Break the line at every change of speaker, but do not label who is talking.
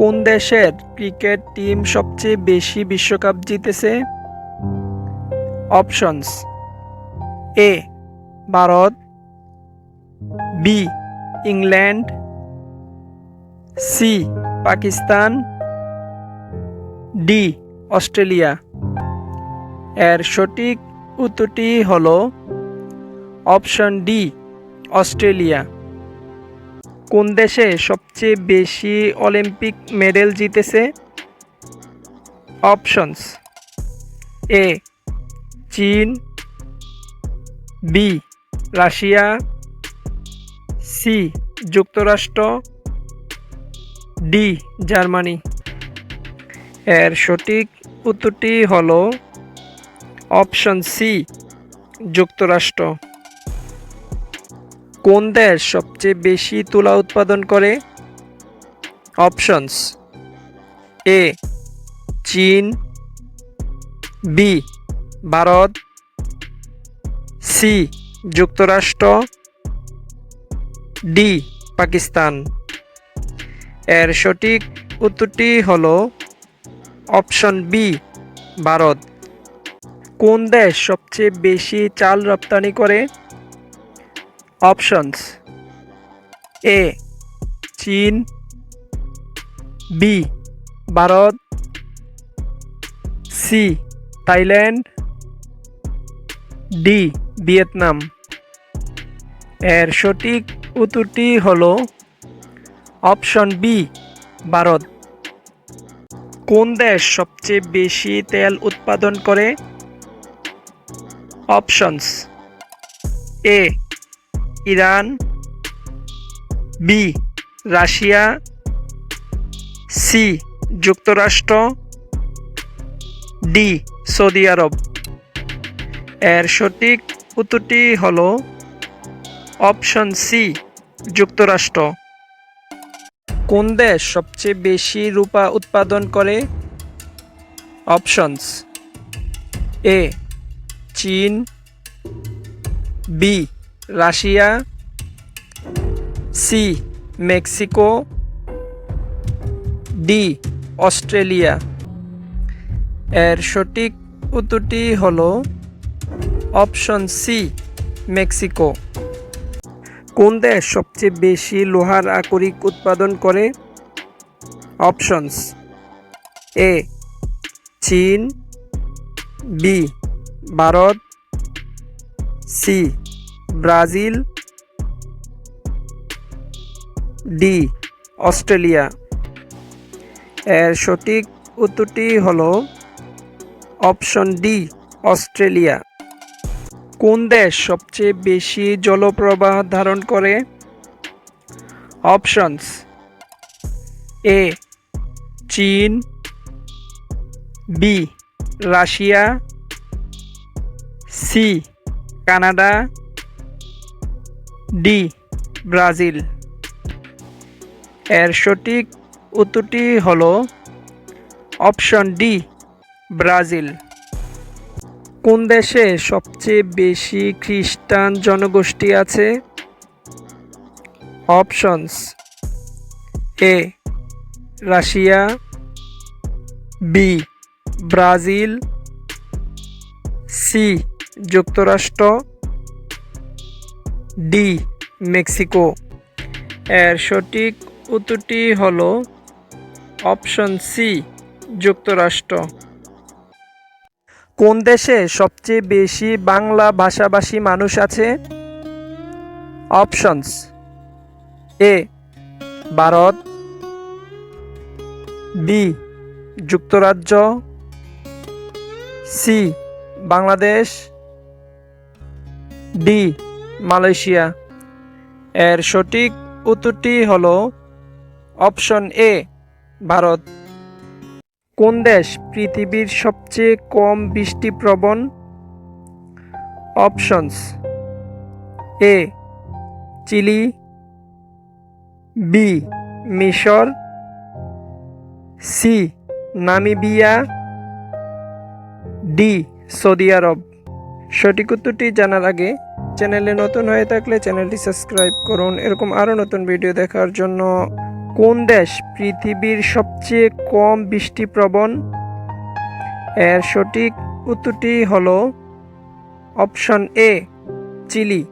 কোন দেশের cricket team সবচেয়ে বেশি বিশ্বকাপ জিতেছে? Options A, Bharat, B, England, C, Pakistan, D, Australia. এর সঠিক উত্তরটি হল অপশন ডি, অস্ট্রেলিয়া। কোন দেশে সবচেয়ে বেশি অলিম্পিক মেডেল জিতেছে? অপশনস এ, চীন, বি, রাশিয়া, সি, যুক্তরাষ্ট্র, ডি, জার্মানি। এর সঠিক উত্তরটি হল অপশন সি, যুক্তরাষ্ট্র। কোন দেশ সবচেয়ে বেশি তুলা উৎপাদন করে? অপশনস। এ, চীন। বি, ভারত। সি, যুক্তরাষ্ট্র। ডি, পাকিস্তান। এর সঠিক উত্তরটি হল অপশন বি, ভারত। কোন দেশ সবচেয়ে বেশি চাল রপ্তানি করে? অপশনস এ চীন B Bharat C Thailand D Vietnam এর সঠিক উত্তরটি হল অপশন বি ভারত কোন দেশ সবচেয়ে বেশি তেল উৎপাদন করে? Options A Iran, B, Russia, C, যুক্তরাষ্ট্র, ডি, সৌদি আরব। এর সঠিক উত্তরটি হল অপশন সি, যুক্তরাষ্ট্র। কোন দেশ সবচেয়ে বেশি রূপা উৎপাদন করে? অপশনস, এ, চীন, B Russia, C, Mexico, D, Australia. এর সঠিক উত্তরটি হল অপশন সি, মেক্সিকো। কোন দেশ সবচেয়ে বেশি লোহার আকরিক উৎপাদন করে? অপশনস এ, চীন, B, Bharat, C Brazil, D, Australia. এর সঠিক উত্তরটি হল অপশন ডি, অস্ট্রেলিয়া। কোন দেশ সবচেয়ে বেশি জলপ্রবাহ ধারণ করে? অপশনস এ, চীন, B, Russia, C, Canada D, Brazil. এর সঠিক উত্তরটি হল অপশন ডি, ব্রাজিল। কোন দেশে সবচেয়ে বেশি খ্রিস্টান জনগোষ্ঠী আছে? Options A, Russia, B, Brazil, C, যুক্তরাষ্ট্র। D, Mexico. এর সঠিক উত্তরটি হল অপশন সি, যুক্তরাষ্ট্র। কোন দেশে সবচেয়ে বেশি বাংলা ভাষাভাষী মানুষ আছে? Options A, Bharat. বি, যুক্তরাজ্য। সি, বাংলাদেশ। D Malaysia. এর সঠিক উত্তরটি হল অপশন এ, ভারত। কোন দেশ পৃথিবীর সবচেয়ে কম বৃষ্টিপ্রবণ অপশনস এ, চিলি। বি, মিশর। C, Namibia. ডি, সৌদি আরব। সঠিক উত্তরটি জানার আগে চ্যানেলে নতুন হয়ে থাকলে চ্যানেলটি সাবস্ক্রাইব করুন। এরকম আরও নতুন ভিডিও দেখার জন্য কোন দেশ পৃথিবীর সবচেয়ে কম বৃষ্টিপ্রবণ এর সঠিক উত্তরটি হল অপশন এ, চিলি।